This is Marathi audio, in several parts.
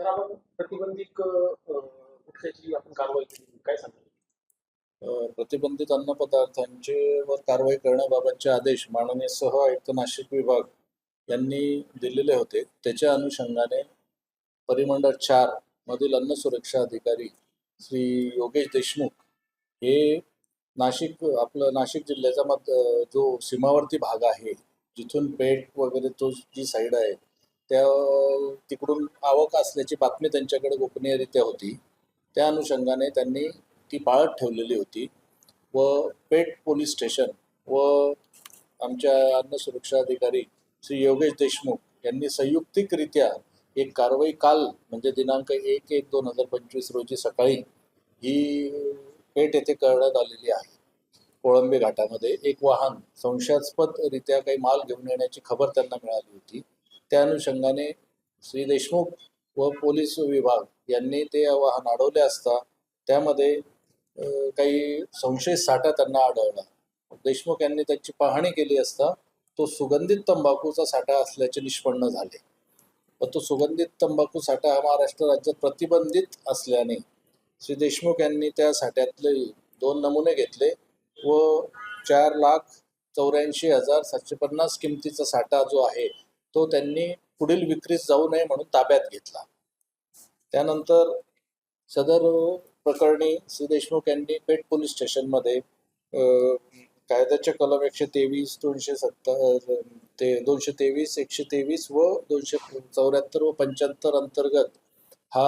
तर आपण प्रतिबंधित गुटख्याची आपण कारवाई केली काय सांगतो? प्रतिबंधित अन्न पदार्थांचे वर कारवाई करण्याबाबतचे आदेश माननीय सह आयुक्त नाशिक विभाग यांनी दिलेले होते. त्याच्या अनुषंगाने परिमंडळ चार मधील अन्न सुरक्षा अधिकारी श्री योगेश देशमुख हे नाशिक आपलं नाशिक जिल्ह्याचा मत जो सीमावर्ती भाग आहे जिथून पेठ वगैरे तो जी साईड आहे त्या तिकडून आवक असल्याची बातमी त्यांच्याकडे गोपनीयरित्या होती. त्या अनुषंगाने त्यांनी ती पाळत ठेवलेली होती व पेठ पोलीस स्टेशन व आमच्या अन्न सुरक्षा अधिकारी श्री योगेश देशमुख यांनी संयुक्तिकरित्या एक कारवाई काल म्हणजे दिनांक एक एक दोन हजार पंचवीस रोजी सकाळी ही पेठ येथे करण्यात आलेली आहे. कोळंबे घाटामध्ये एक वाहन संशयास्पदरित्या काही माल घेऊन येण्याची खबर त्यांना मिळाली होती. त्या अनुषंगाने श्री देशमुख व पोलीस विभाग यांनी ते वाहन अडवले असता त्यामध्ये काही संशयित साठा त्यांना आढळला. देशमुख यांनी त्याची पाहणी केली असता तो सुगंधित तंबाखूचा साठा असल्याचे निष्पन्न झाले. व तो सुगंधित तंबाखू साठा हा महाराष्ट्र राज्यात प्रतिबंधित असल्याने श्री देशमुख यांनी त्या साठ्यातले दोन नमुने घेतले व चार लाख चौऱ्याऐंशी हजार सातशे पन्नास किमतीचा साठा जो आहे तो त्यांनी पुढील विक्रीस जाऊ नये म्हणून ताब्यात घेतला. त्यानंतर सदर प्रकरणी श्री देशमुख यांनी पेठ पोलीस स्टेशनमध्ये कायद्याच्या कलम एकशे तेवीस दोनशे सत्तर ते दोनशे तेवीस एकशे तेवीस व दोनशे चौऱ्याहत्तर व पंच्याहत्तर अंतर्गत हा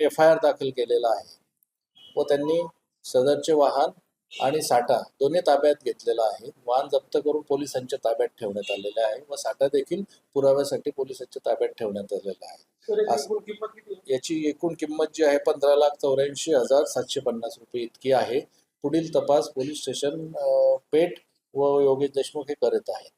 एफ आय आर दाखल केलेला आहे. व त्यांनी सदरचे वाहन आणि साठा दोन्ही ताब्यात घेतलेला आहे. वाहन जप्त करून पोलिसांच्या ताब्यात ठेवण्यात आलेले आहे व साठा देखील पुराव्यासाठी पोलिसांच्या ताब्यात ठेवण्यात आलेला आहे. याची एकूण किंमत जी आहे पंधरा लाख चौऱ्याऐंशी हजार सातशे पन्नास रुपये इतकी आहे. पुढील तपास पोलीस स्टेशन पेठ व योगेश देशमुख हे करत आहेत.